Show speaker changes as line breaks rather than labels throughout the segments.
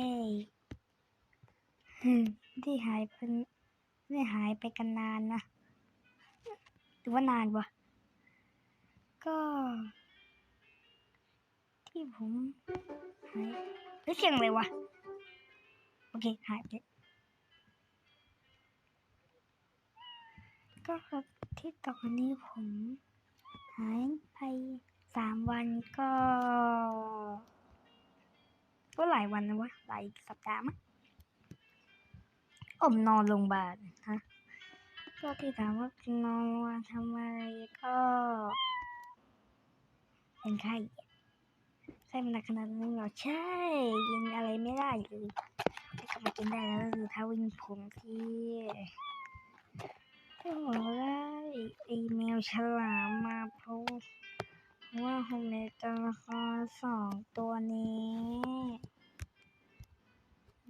ฮ้ยฮึมที่หายไปไม่หายไปกันนานนะหรือว่านานวะก็ ที่ผมหายเฮ้ยเสียงอะไรวะโอเคหายไปก็ครับที่ตอนนี้ผมหายไปสามวันก็ ก็หลายวันนะวะหลายสัปดาห์มั้งผมนอนโรงพยาบาลฮะก็ที่ถามว่านอนโรงพยาบาลทำไมก็เป็นไข้ไข้มันหนักขนาดนั้นเหรอใช่กินอะไรไม่ได้เลยที่กลับมากินได้แล้วก็คือถ้าวิ่งผมที่ที่ผมได้อีเมลฉลามมาเพราะว่าผมในตัวละครสองตัวนี้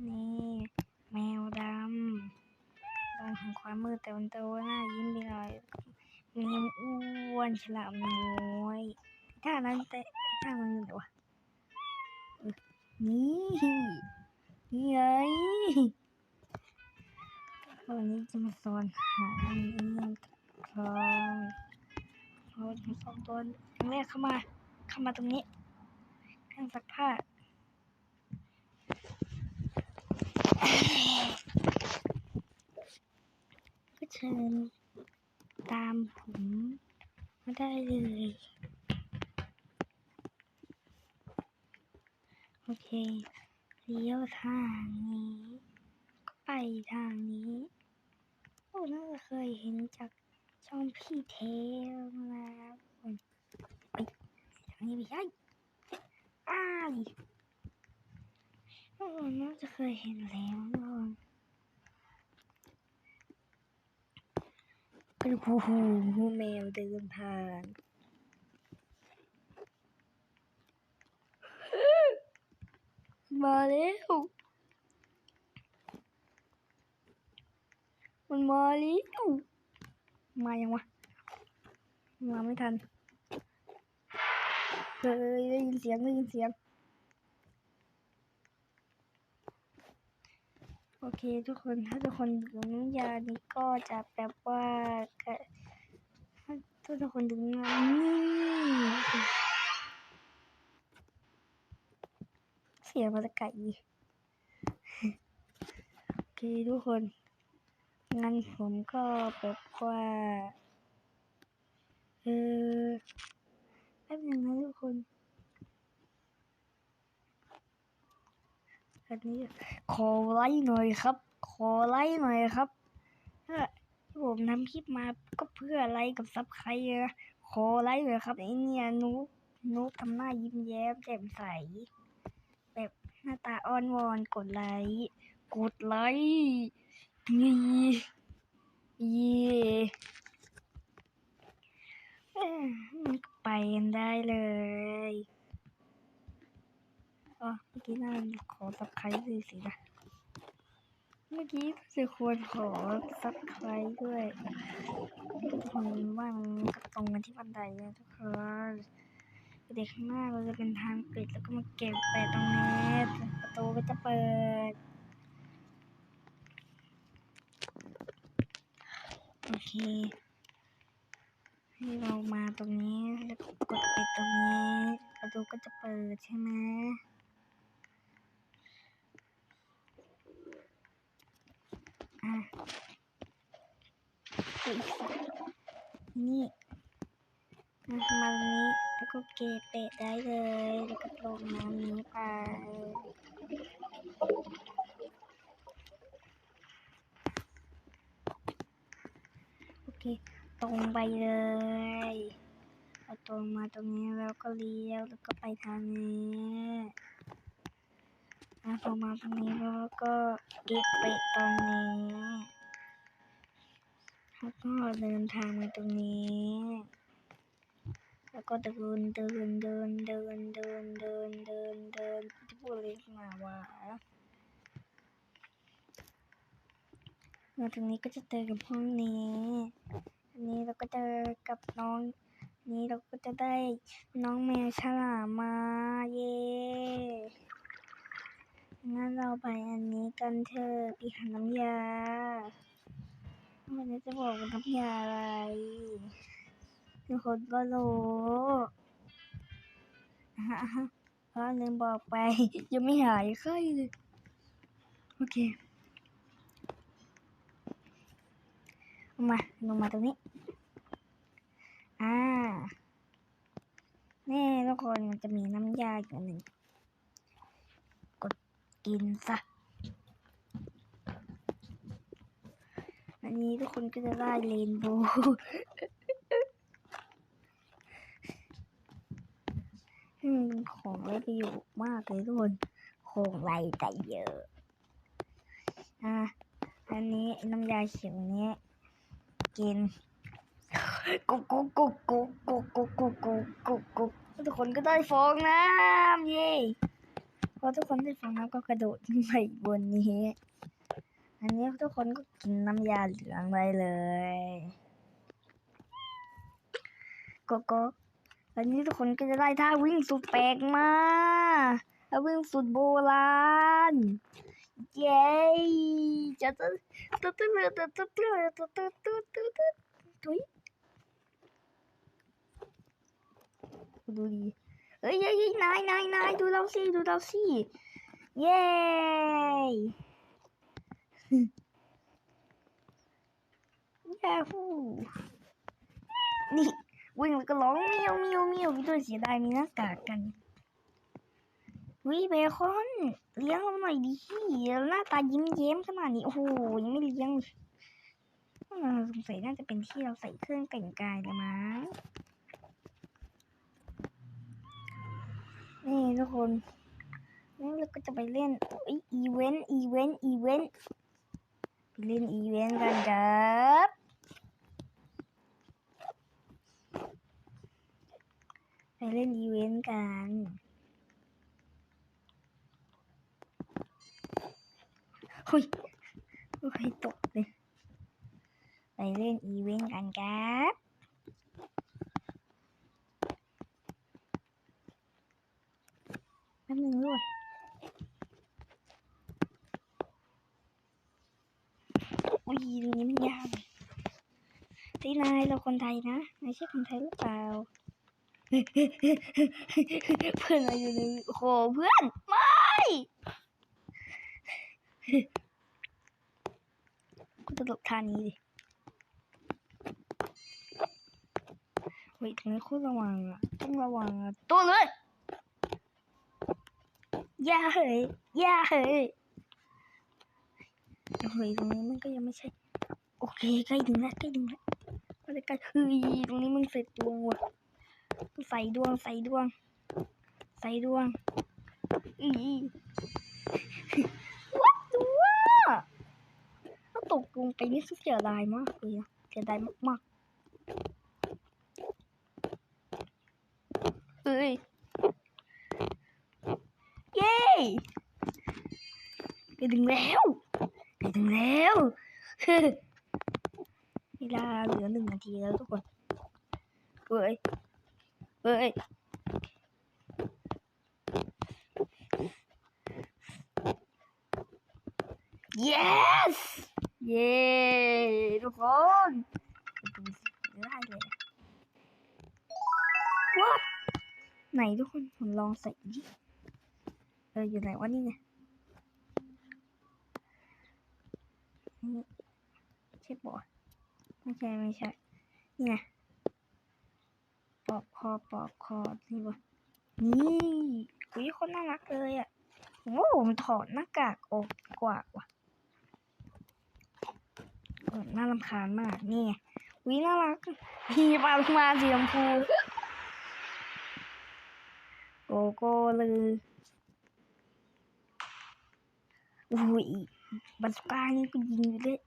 นี่แมวดำตอนของความมืดแต่มันโตหน้ายิ้มไปหน่อยมีอ้วนฉลามน้อยท่านั้นแต่ท่ามันอยู่ไหนวนี่นี่ไงวันนี้จะมาสอนหาอันนี้คลองเราจะสองตัวแรกเข้ามา เข้ามาตรงนี้เครื่องซักผ้า ก็เชิญตามผมมาได้เลยโอเคเลี้ยวทางนี้ ก็ไปทางนี้โอ้น่าจะเคยเห็นจากช่องพี่เทลนะครับผมไปทางนี้ไม่ใช่อ้าย โอ้น่าจะเคยเห็นแล้วทุกคนเป็นหูหูหูแมวเดินผ่านมาแล้วมันมาแล้วมายังวะมาไม่ทัน เฮ้ยได้ยินเสียงได้ยินเสียง โอเคทุกคนถ้าทุกคนดื่มน้ำยานี้ก็จะแบบว่าถ้าทุกคนดื่มน้ำนี่เสียงมาจากไก่โอเคทุกคนงั้นผมก็แบบว่าเออแป๊บนึงนะทุกคน อันนี้ขอไลค์หน่อยครับ ขอไลค์หน่อยครับที่ผมทำคลิปมาก็เพื่อไลค์กับซับใครนะขอไลค์หน่อยครับไอเนี่ยนุกนุกทำหน้ายิ้มแย้มแจ่มใส แบบหน้าตาอ้อนวอนกดไลค์กดไลค์นี่ยี่เยมันไปกันได้เลย อ๋อเมื่อกี้น่าจะขอสับใครสิสินะ เมื่อกี้จะควรขอสับใครด้วยคนว่ามันก็ตรงกันที่บันไดนะทุกคนเด็กข้างหน้าเราจะเป็นทางปิดแล้วก็มาเก็บไปตรงนี้ประตูก็จะเปิดโอเคให้เรามาตรงนี้แล้วก็กดปิดตรงนี้ประตูก็จะเปิดใช่ไหมอะปิด นี่มาตรงนี้แล้วก็เกเปะได้เลย แล้วก็ลงน้ำนี้ไปโอเคตรงไปเลยเอาตรงมาตรงนี้แล้วก็เลี้ยวแล้วก็ไปทางนี้ อะพอมาตรงนี้แล้วก็เก็บไปตรงนี้แล้วก็เดินทางมาตรงนี้ แล้วก็เดินเดินเดินเดินเดินเดินเดินเดินจะพูดอะไรมาวะมาตรงนี้ก็จะเจอกับห้องนี้ อันนี้เราก็เจอกับน้อง นี้เราก็จะได้น้องแมวฉลามมา เย่ งั้นเราไปอันนี้กันเถอะไปหาน้ำยาวันนี้จะบอกว่าน้ำยาอะไรทุกคนก็รู้เพราะลืมบอกไป ยังไม่หายไข้เลยโอเคมาลงมาตรงนี้ อ่า นี่ทุกคนมันจะมีน้ำยาอยู่หนึ่ง กินซะ อันนี้ทุกคนก็จะได้เรนโบว์อืมของไรประโยชน์มากเลยทุกคน ของไรแต่เยอะ อะ อันนี้น้ำยาเขียวเนี้ยกินกุ๊กกุ๊กกุ๊กกุ๊กกุ๊กกุ๊กกุ๊กกุ๊กกุ๊กกุ๊กทุกคนก็ได้ฟองน้ำเย้พ อทุกคนได้ฟองน้ำก็กระโดดขึ้นไปบนนี้ อันนี้ทุกคนก็กินน้ำยาเหลืองไปเลยกุ๊กกุ๊กอันนี้ทุกคนก็จะได้ท่าวิ่งสุดแปลกมาท่าวิ่งสุดโบราณ เย้จะจะจะจะจะจะจะจะจะจะจะจะทุยดูดี เอ้ยเฮ้ยนายนายนายดูเราสิดูเราสิเย้ยาฮูนี่วิ่งแล้วก็ร้องเมียวเมียวเมียวพี่ตัวเสียดายมีหน้ากากกันวิเบคอนเลี้ยงเราหน่อยดิหน้าตายิ้มเย้มขนาดนี้โอ้โหยังไม่เลี้ยงเลยอ่าสงสัยน่าจะเป็นที่เราใส่เครื่องแต่งกายเลยมั้งนี่ ทุกคนนี่เราก็จะไปเล่นอุ๊ยอีเวนต์อีเวนต์อีเวนต์ไปเล่นอีเวนต์กันครับไปเล่นอีเวนต์กันเฮ้ยเฮ้ยตกเลยไปเล่นอีเวนต์กันครับ แป๊บนึงด้วยอุ้ยตรงนี้มันยากที่นายเราคนไทยนะนายใช่คนไทยหรือเปล่า เพื่อนเราอยู่ในโหเพื่อน ไม่กูจะหลบทานี้ดิเฮ้ยตรงนี้โคตรระวังอะ ต้องระวังอะ ตัวเลย ย่าเฮ้ยย่าเฮ้ยเฮ้ยตรงนี้มันก็ยังไม่ใช่ โอเคใกล้ถึงแล้วใกล้ถึงแล้วก็จะใกล้เฮ้ยตรงนี้มึงใส่ดวงว่ะใส่ดวงใส่ดวง ใส่ดวงอีวัดตัวถ้าตกลงไปนี่สุดเสียดายมากเลยอะเสียดายมากๆเฮ้ย เย้ไปถึงแล้วไปถึงแล้วเวลาเหลือหนึ่งนาทีแล้วทุกคนเฮ้ยเฮ้ย yes เย้ทุกคนได้เลย what ไหนทุกคนผมลองใส่ดิ อออยู่ไหนวะนี่ไงใช่ปะไม่ใช่ไม่ใช่ นี่ไงปอกคอปอกคอนี่ปะนี่อุ้ยคนน่ารักเลยอะโอ้มันถอดหน้ากากออกกว่าว่ะน่ารำคาญมาก นี่ไงอุ้ยน่ารักพีปลาลงมาสีชมพูโกโก้เลย อุ้ยบัสก้านี่ก็ยิงอยู่เลย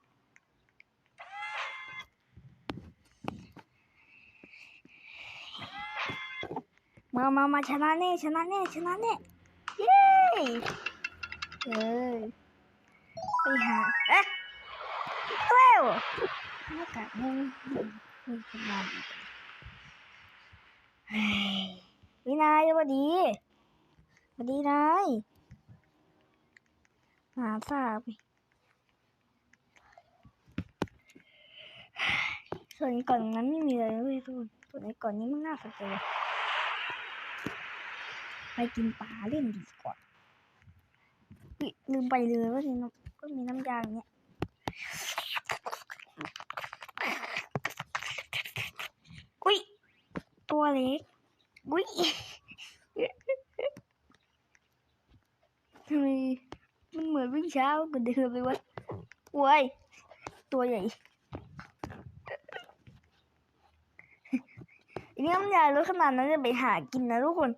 มามามาชนะแน่ชนะแน่ชนะแน่เย้เออไปหาเอ๊ะเร็วหน้ากากมึงมีขนาดเฮ้ยวินายสวัสดีสวัสดีนาย หาทราบส่วนก่อนนั้นไม่มีเลยเว้ยทุกคนส่วนในก่อนนี้มันน่าสนใจไปกินปลาเล่นดีกว่าอุ๊ยลืมไปเลยว่ามีน้ำก็มีน้ำยาอย่างเนี้ยอุ้ยตัวเล็กอุ้ยทำไม มันเหมือนวิ่งเช้ากว่าเดิมเลยวะโว้ยตัวใหญ่อันนี้น้ำยาลดขนาดนั้นจะไปหากินนะทุกคน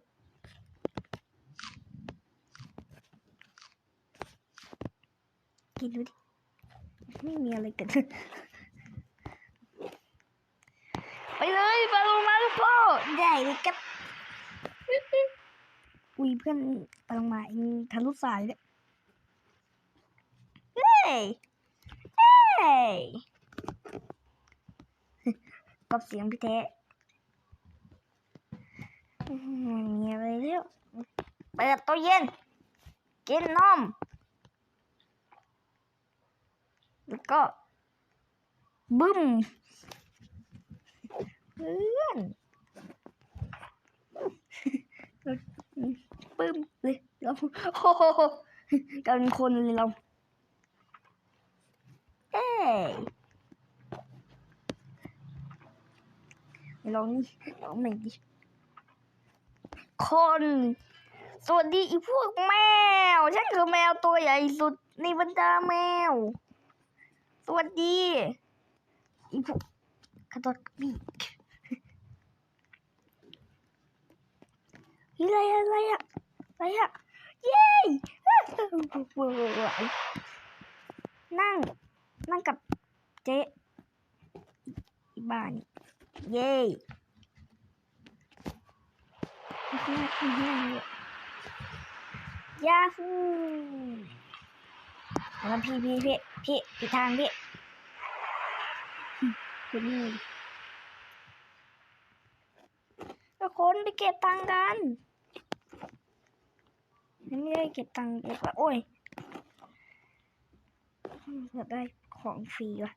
กินดูดิไม่มีอะไรกินไปเลยไปลงมาลูกพ่อใหญ่เลยครับ อุ้ยเพื่อนไปลงมาเองทะลุสายเลย เฮ้ยเฮ้ยกับเสียงพี่แท้มีอะไรแล้วเปิดตู้เย็น กินนมแล้วก็ บึ้มเพื่อนบึ้มเลยเราโอ้โหกันคนเลยเรา เอ้ลองนี่ลองใหม่ดิคนสวัสดีอีพวกแมว ฉันคือแมวตัวใหญ่สุดในบรรดาแมว สวัสดีอีพวกกระโดดปีกอะไรอะอะไรอะอะไรอะเย้นั่ง นั่งกับเจ๊อีบ้านเย่ยาฮูแล้วพี่พี่พี่พี่อีทางพี่คุณนี่ทุกคนไปเก็บตังค์กันไม่ได้เก็บตังค์เก็บว่าโอ้ยอยากได้ ของฟรีว่ะ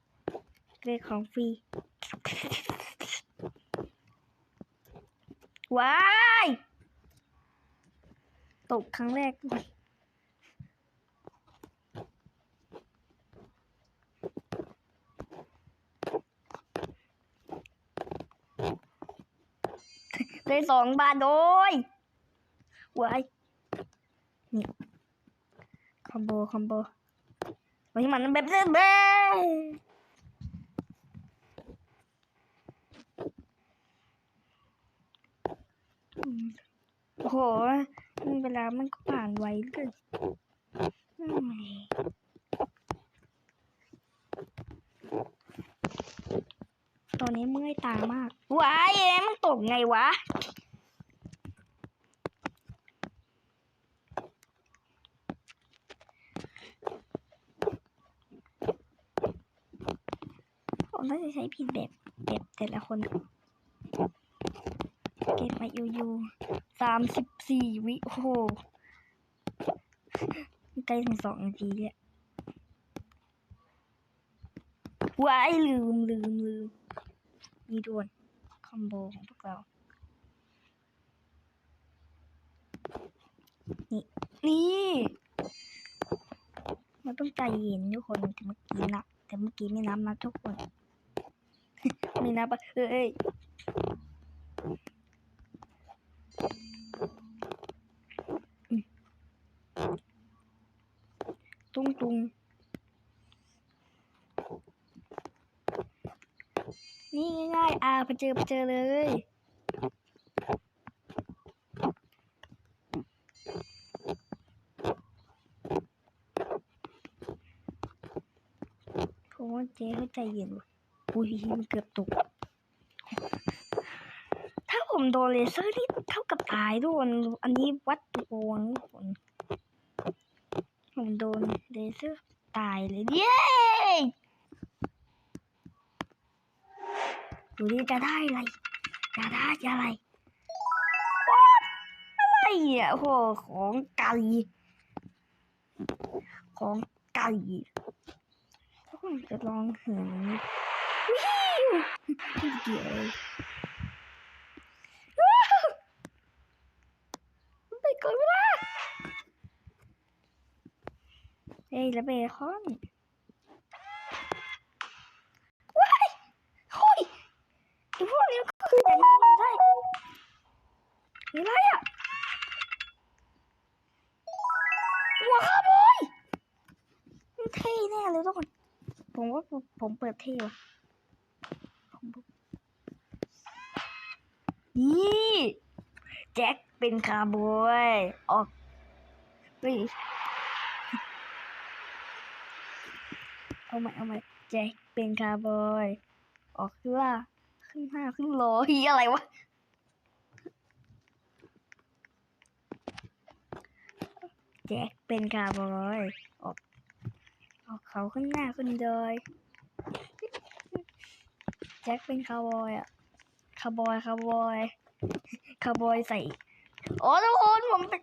ได้ของฟรีว้ายตกครั้งแรกด้วยได้สองบาทโดยว้ายนี่คอมโบ คอมโบ ไว้มันแบบเบ้เบ้อืมโอ้โหเวลามันก็ผ่านไวเลยตอนนี้เมื่อยตามาก ว้ายเอ๊ะมันตกไงวะ ผมน่าจะ ใช้ผิดแบบแบบแต่ละคนเก็บมาอยู่อยู่สามสิบสี่วิโอ้โหใกล้ถึงสองนาทีเนี่ยว้ายลืมลืมลืมมีด่วนคอมโบของพวกเรา นี่ นี่มันต้องใจเย็นทุกคนแต่เมื่อกี้นะแต่เมื่อกี้ไม่นับนะทุกคน ม่นับอะเอ้ยตุ้งตุงนี่ง่ายๆ อ่าไปเจอไปเจอเลย ผมว่าเจ๊เขาใจเย็นว่ะ อุ้ยมันเกือบตก ถ้าผมโดนเลเซอร์นี่เท่ากับตายทุกคนอันนี้วัดตัวงทุกคนผมโดนเลเซอร์ตายเลยเย้ดูดิจะได้อะไร จะได้อะไรอะไรเนี่ยโอ้โหของไก่ของไก่แล้วก็จะลองเหิน เกี่ยวไปก่อนวะเฮ้ยแล้วเบคอนว้ายโอ้ยไอพวกนี้ก็คืออย่างนี้มันได้อะไรอะหัวคาบอยเท่แน่เลยทุกคนผมว่าผมเปิดเท่ว่ะ นี่แจ็คเป็นคาร์บอยออกเฮ้ยเอาใหม่เอาใหม่แจ็คเป็นคาร์บอยออกคือว่าขึ้นห้าขึ้นโลฮียอะไรวะแจ็คเป็นคาร์บอยออกออกเขาขึ้นหน้าขึ้นดอย แจ็คเป็นคาร์บอยอะคาร์บอยคาร์บอยคาร์บอยใส่โอ้ทุกคนผมเป็น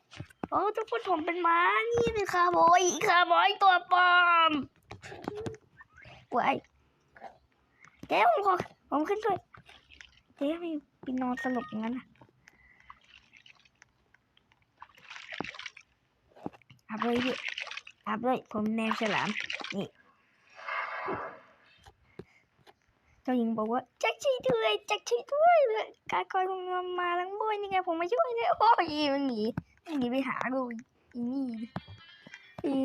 โอ้ทุกคนผมเป็นม้านี่เป็นคาร์บอยคาร์บอยตัวปลอมไว้เจ๊ผมขอผมขึ้นด้วยเจ๊ไม่ไปนอนสลบงนั้นนะอัพเลยพี่อัพเลยผมแนวฉลามนี่ เจ้าหญิงบอกว่าแจ็คช่วยด้วยแจ็คช่วยด้วยเลยการคอยของมันมาลังบอยนี่ไงผมมาช่วยเลยโอ้ยมันหนีมันหนีไปหาดูอีนี่อี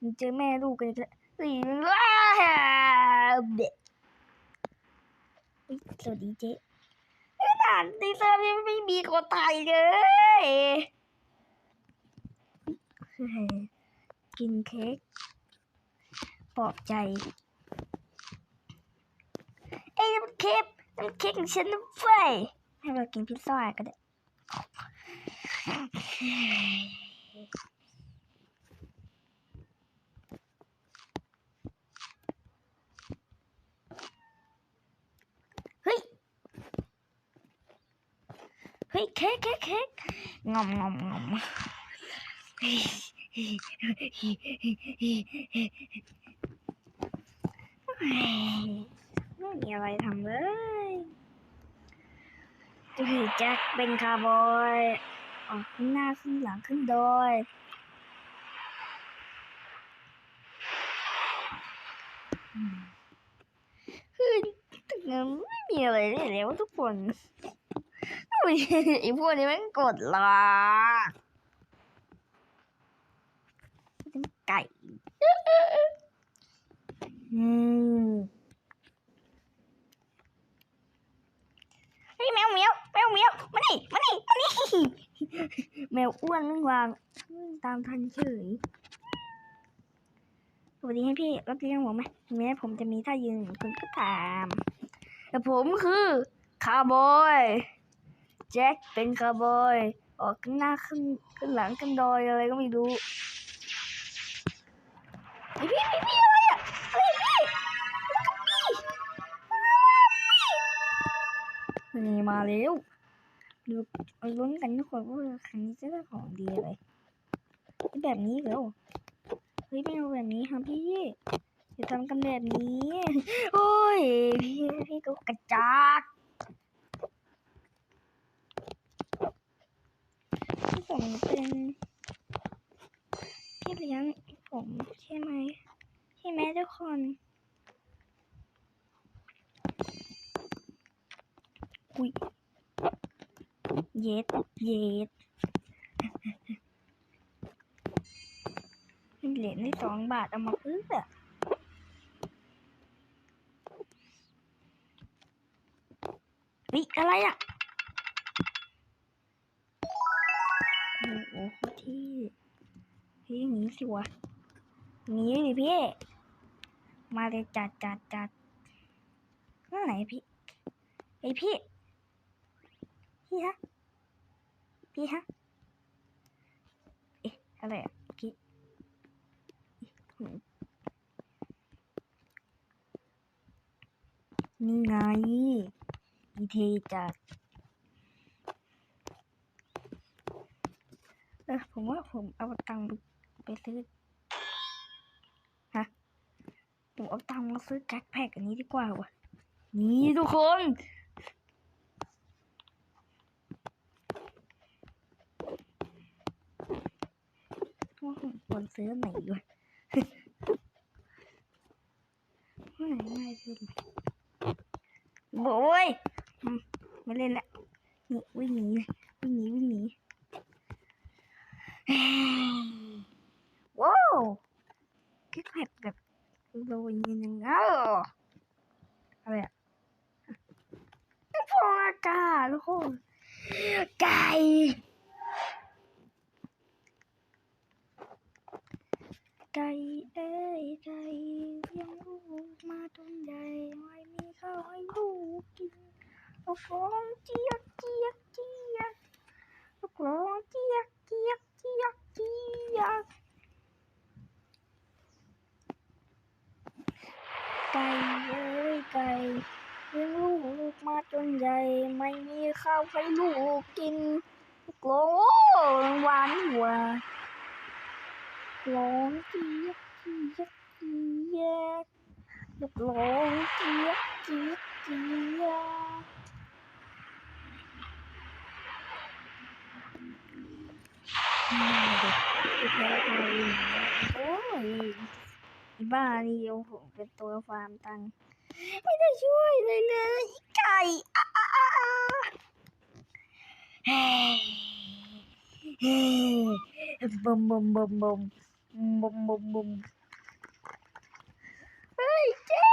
มันเจอแม่ลูกกันจะอีว้าเด็กสวัสดีเจ๊ขนาดดีเซอร์ยังไม่มีคนไทยเลยกินเค้กปลอบใจ เอ้ยน้ำ เค้กน้ำเค้กของฉันนะเฟ้ ไม่มีอะไรทำเลยจะขี่แจ็คเป็นคาร์บอยออกขึ้นหน้าขึ้นหลังขึ้นดอยอืมคือถึงนั้นไม่มีอะไรเลยแล้วทุกคนไอ้พวกนี้มันกดล่ะไก่ อืมเฮ้ยแมวเหมีย วแมวเมียวมานี่มานี่มานี่แมวอ้วนนึงวางตามทันเฉยสวัสดีให้พี่รับเลี้ยงผมไหมแม้ผมจะมีท่ายืนคุณก็ตามแต่ผมคือคาร์บอยแจ็คเป็นคาร์บอยออกขึ้นหน้าขึ้นขึ้นหลังขึ้นดอยอะไรก็ไม่รู้ไอพี่พี่พี่อะไรอะอะไรพี่นี่มาแล้ว ดูเอาลุ้นกันทุกคนว่าครั้งนี้จะได้ของดีอะไรแบบนี้เหรอเฮ้ยไม่เอาแบบนี้ครับพี่อย่าทำกันแบบนี้ โอ้ย พี่พี่ก็กระจากพี่ผมเป็นพี่เลี้ยงผมใช่ไหมใช่ไหมทุกคนอุ้ย เย็ดเย็ดเหรียญได้สองบาทเอามาเพื่อวิอะไรอะโอ้โหที่ที่อย่างนี้สิวะอย่างนี้ดิพี่ มาเลยจัดจัดจัดนั่นไหนพี่ไอพี่ พี่ฮะ พี่ฮะ เอ๊ะ อะไรอะพี่นี่ไงดีเทจัดเออผมว่าผมเอาตังค์ไปไปซื้อ ฮะ ผมเอาตังค์มาซื้อแจ็คแพ็กอันนี้ดีกว่าวะนี่ทุกคน ว่าผม ควรซื้อไหนวะว่าง่ายสุดโอ้ยไม่เล่นละนี่วิ่งหนีวิ่งหนีวิ่งหนีว้าวคิดแบบแบบโรยนิดนึงอ้าวอะไรอะฟองอากาศทุกคนไก่ ไก่เอ้ยไก่เลี้ยงลูกมาจนใหญ่ไม่มีข้าวให้ลูกกินลูกร้องเจี๊ยกเจี๊ยกเจี๊ยกลูกร้องเจี๊ยกเจี๊ยกเจี๊ยกเจี๊ยกไก่เอ้ยไก่เลี้ยงลูกมาจนใหญ่ไม่มีข้าวให้ลูกกินลูกร้องหวานหวาน ร้องเจี๊ยกเจี๊ยกเจี๊ยกลูกร้องเจี๊ยกเจี๊ยกเจี๊ยกอืมเด็กไปแพ้ใครโอ้ยอีบ้านี่โอ้โหเป็น ตัวฟาร์มตังค์ไม่ได้ช่วยเลยเลยอีไก่อะอะอะอะเฮ้ยเฮ้ยบุมบุมบุมบุมบุมบุมบุมเฮ้ยเจ๊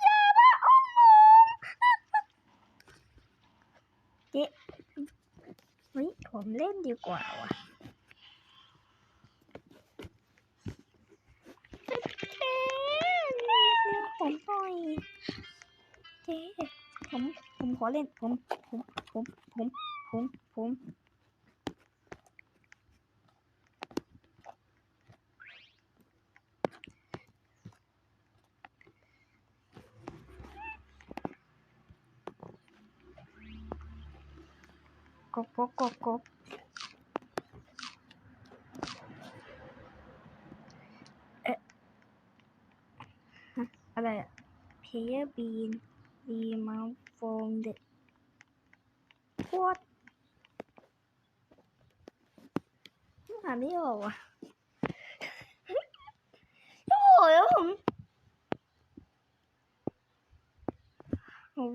อย่ามาอมมุมเจ๊เฮ้ยผมเล่นดีกว่าว่ะเจ๊เลี้ยง ผมหน่อยเจ๊ผมผมขอเล่นผมผมผมผมผมผมกบกบกบกบเอ๊ะฮะอะไรอะ Player bean remount from the what อ่านไม่ออกว่ะโอ้โหแล้วผม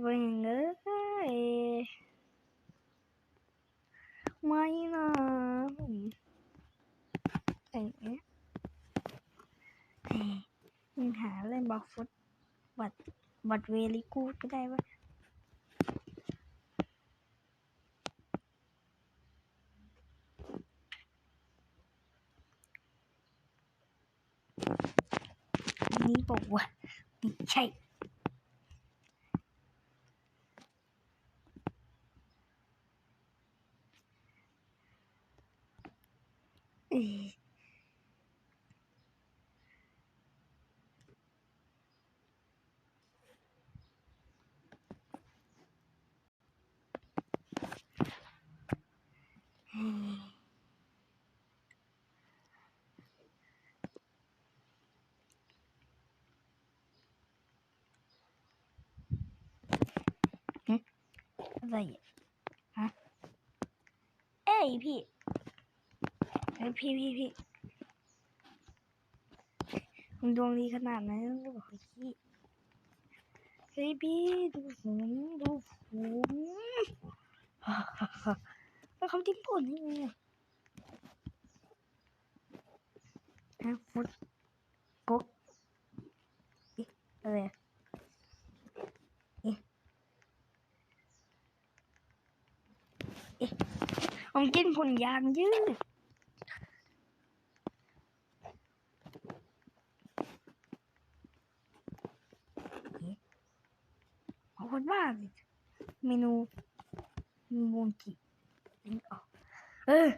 เป็นไงเงี้ยไม่นะผมอย่างเงี้ยเฮ้ยมึงหาเล่นบล็อกฟุต บัตบัตเวลิกูดก็ได้วะอันนี้บอกว่าไม่ใช่ อะไรฮะเอ้ยพี่เฮ้ยพี่พี่พี่มึงดวงดีขนาดนั้นหรือเปล่าพี่เฮ้ยพี่ดูผมดูผมแล้วเขาทิ้งผลยังไงอะฮะฟุตก๊กอะไรอะอิอิ ผมกินผลยางยืดขอบคุณมากเลยเมนูมูนจิลิงก์ออกเออ